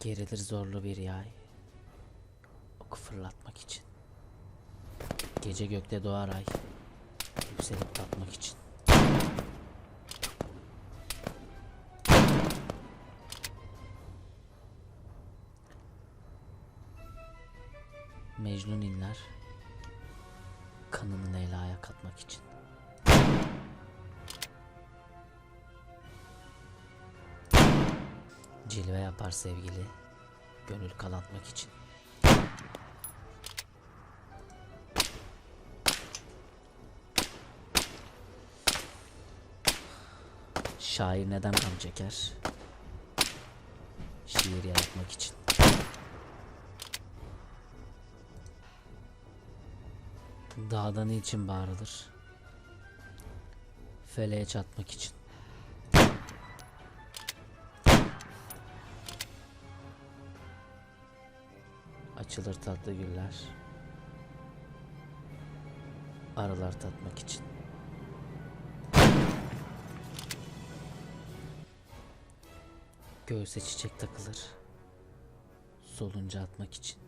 Gerilir zorlu bir yay. Oku fırlatmak için. Gece gökte doğar ay. Yükselip tatmak için. Mecnun inler. Kanını Leyla'ya katmak için. Cilve yapar sevgili. Gönül kanatmak için. Şair neden gam çeker? Şiir yaratmak için. Dağda niçin bağırılır? Feleğe çatmak için. Açılır tatlı güller. Arılar tatmak için. Göğüse çiçek takılır. Solunca atmak için.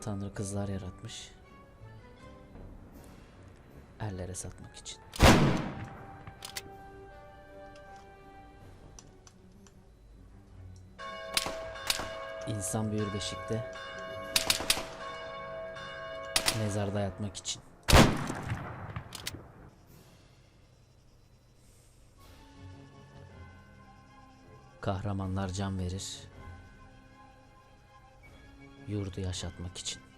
Tanrı kızlar yaratmış. Erlere satmak için. İnsan büyür beşikte. Mezarda yatmak için. Kahramanlar can verir. Yurdu yaşatmak için.